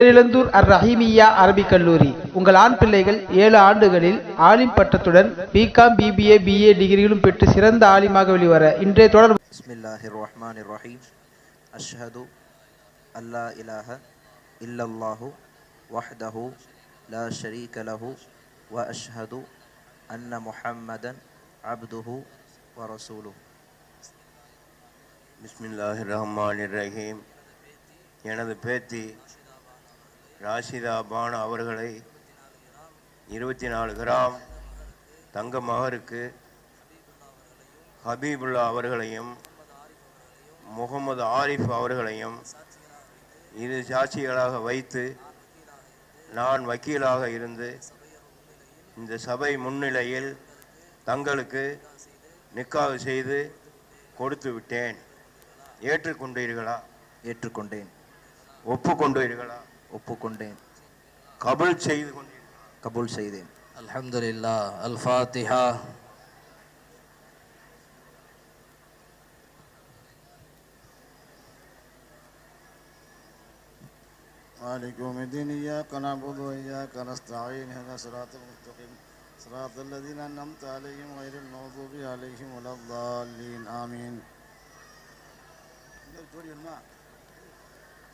பேரிழந்தூர் அர் ரஹீமியா அரபிக் கல்லூரி. உங்கள் ஆண் பிள்ளைகள் ஏழு ஆண்டுகளில் ஆலிம் பட்டத்துடன் பிகாம் பிபிஏ பிஏ டிகிரிகளும் பெற்று சிறந்த ஆலிமாக வெளிவர இன்றைய தொடர் பிஸ்மில்லாஹிர் ரஹ்மானிர் ரஹீம் அஷ்ஹது அல்லா இலாஹ இல்லல்லாஹு வஹ்தஹு லா ஷரீக லஹு வ அஷ்ஹது அன்ன முஹம்மதன் அப்துஹு வ ரசூலுஹு. பிஸ்மில்லாஹிர் ரஹ்மானிர் ரஹீம் எனது பேத்தி ராஷிதா பானு அவர்களை இருபத்தி நாலு கிராம் தங்க மகருக்கு ஹபீபுல்லா அவர்களையும் முகமது ஆரிஃப் அவர்களையும் இரு சாட்சிகளாக வைத்து நான் வக்கீலாக இருந்து இந்த சபை முன்னிலையில் தங்களுக்கு நிக்காவு செய்து கொடுத்து விட்டேன். ஏற்றுக்கொண்டீர்களா? ஏற்றுக்கொண்டேன். ஒப்புக்கொண்டீர்களா? ஒப்புக்கொண்டேன் கபுல் செய்து கொண்டீர்களா கபூல் செய்தேன் الحمد لله الفاتحة مالك يوم الدين إياك نعبد وإياك نستعين اهدنا الصراط المستقيم صراط الذين أنعمت عليهم غير المغضوب عليهم ولا الضالين آمين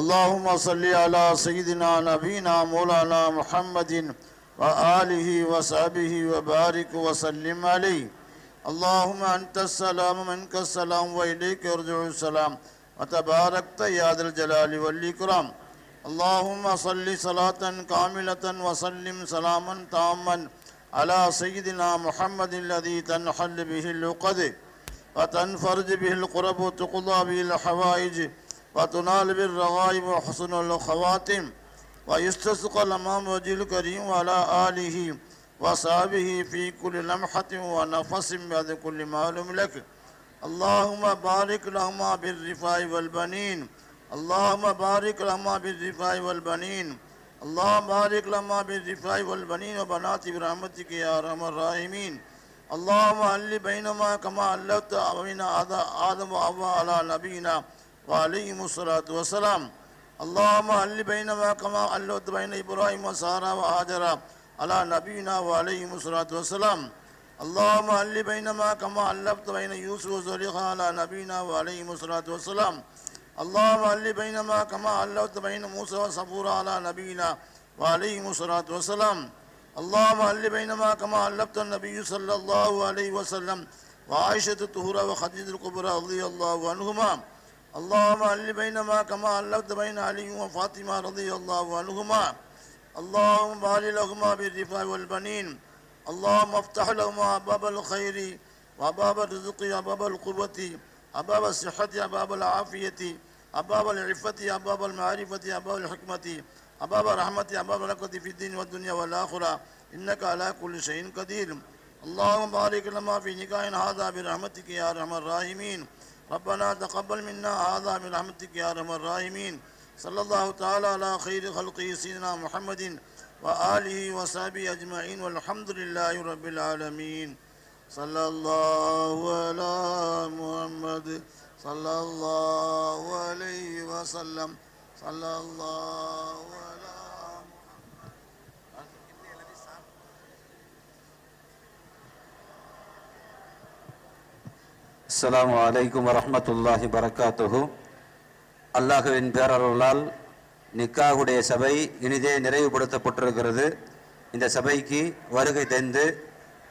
اللهم صل على سيدنا نبينا مولانا محمد وآله وصحبه وبارك وسلم عليه. اللهم أنت السلام منك السلام وإليك يرجع السلام. وتباركت يا ذا الجلال والإكرام. اللهم صل صلاة كاملة وسلم سلاما تاما على سيدنا محمد الذي تنحل به اللقد وتنفرج به القرب وتقضى به الحوائج وتنال بالرغائب وحسن الخواتم ويستسقى الأمام وجه الكريم وعلى آله وصحبه في كل لمحة ونفس بعد كل معلوم لك اللهم بارك لهما بالرفاع والبنين اللهم بارك لهما بالرفاع والبنين اللهم بارك لهما بالرفاع والبنين وبنات برحمتك يا ارحم الراحمين اللهم أل بينما كما ألفت بين آدم وحواء على نبينا وعليهم الصلاة والسلام. اللہم حل بینما كما علوت بين إبراهيم و سارا على نبينا وعليهم الصلاة والسلام. اللهم حل بینما کما علفت بین یوسف و زلیخا علی نبینا وعلیہم الصلاة والسلام. اللہم حل بینما كما علوت بين موسى و على نبينا وعليهم الصلاة والسلام. اللہم حل بینما كما علفت النبي صلى الله عليه وسلم وعائشة الطهورة و خدید رضي الله عنهما اللهم علی بینما کما علقت بین علی و فاطمہ رضی اللہ عنہما اللهم بارک لهما بالرفاء والبنین اللهم افتح لهما باب الخير وباب الرزق وباب القوة وباب الصحة وباب العافية وباب العفة وباب المعرفة وباب الحكمة وباب الرحمة وباب البركة في الدين والدنيا والآخرة. إنك على كل شيء قدير. اللهم بارك لما في نكاح هذا برحمتك يا أرحم الراحمين. ربنا تقبل منا هذا برحمتك يا أرحم الراحمين. صلى الله تعالى على خير خلقه سيدنا محمد وآله وصحبه أجمعين. والحمد لله رب العالمين. صلى الله على محمد. صلى الله عليه وسلم. صلى الله على அஸ்லாம் வலைக்கம் வரமத்துல்லாஹி பரக்காத்துஹு அல்லாஹுவின் பேரருளால் நிக்காகுடைய சபை இனிதே நிறைவுபடுத்தப்பட்டிருக்கிறது. இந்த சபைக்கு வருகை தந்து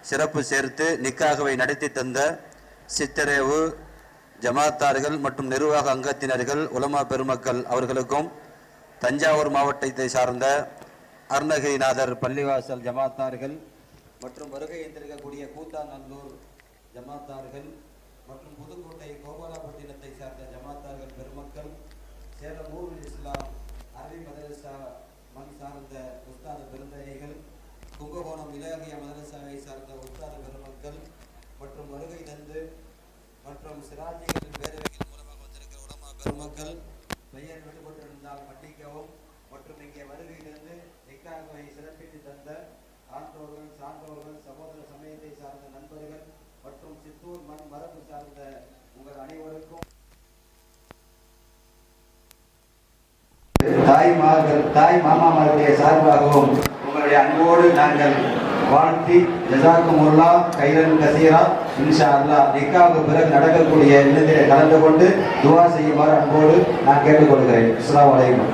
சிறப்பு சேர்த்து நிக்காகவை நடத்தி தந்த சித்தரேவு ஜமாத்தார்கள் மற்றும் நிர்வாக அங்கத்தினர்கள் உலமா பெருமக்கள் அவர்களுக்கும் தஞ்சாவூர் மாவட்டத்தை சார்ந்த அருணகிரிநாதர் பள்ளிவாசல் ஜமாத்தார்கள் மற்றும் வருகை எந்திருக்கக்கூடிய கூத்தாநல்லூர் ஜமாத்தார்கள் மற்றும் புதுக்கோட்டை கோபாலாபட்டினத்தை சார்ந்த ஜமாத்தார்கள் பெருமக்கள் சேலம் நூருல் இஸ்லாம் அரபி மதரசா மண் சார்ந்த உஸ்தாத பெருந்தகைகள் கும்பகோணம் இலகிய மதரசாவை சார்ந்த உஸ்தாத பெருமக்கள் மற்றும் வருகை தந்து மற்றும் சிராஜிகள் பேரவைகள் மூலமாக வந்திருக்கிற உடமா பெருமக்கள் பெயர் விடுபட்டிருந்தால் மன்னிக்கவும். மற்றும் இங்கே வருகை தந்து நிக்காகவை சிறப்பித்து தந்த ஆண்டோர்கள் சான்றோர்கள் சகோதர சமயத்தை சார்ந்த நண்பர்கள் மற்றும் சித்தூர் மண் மரபு சார்ந்த உங்கள் அனைவருக்கும் தாய்மார்கள் தாய் மாமாமார்களுடைய சார்பாகவும் உங்களுடைய அன்போடு நாங்கள் வாழ்த்தி ஜசாக்கும் உல்லா கைலன் கசீரா இன்ஷா அல்லா நிக்காவுக்கு பிறகு நடக்கக்கூடிய இல்லத்திலே கலந்து கொண்டு துவா செய்யுமாறு அன்போடு நான் கேட்டுக்கொள்கிறேன். அஸ்ஸலாமு வலைக்கம்